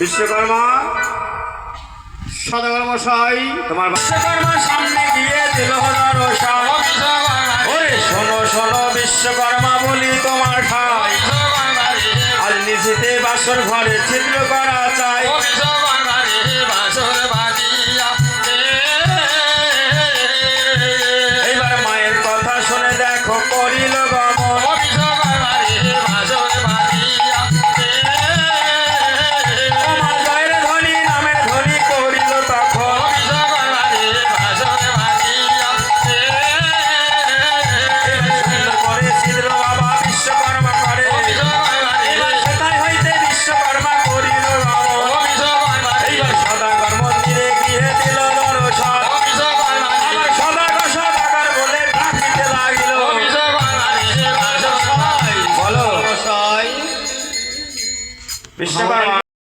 বিশ্বকর্মা। সদাগর মশাই তোমার বিশ্বকর্মা সামনে গিয়ে দিল হলো ওরে শোনো শোনো বিশ্বকর্মা বলি তোমার ঠাই আজ নিজেতে বাসর ঘরে ছিদ্র করা। চাই 没事吧？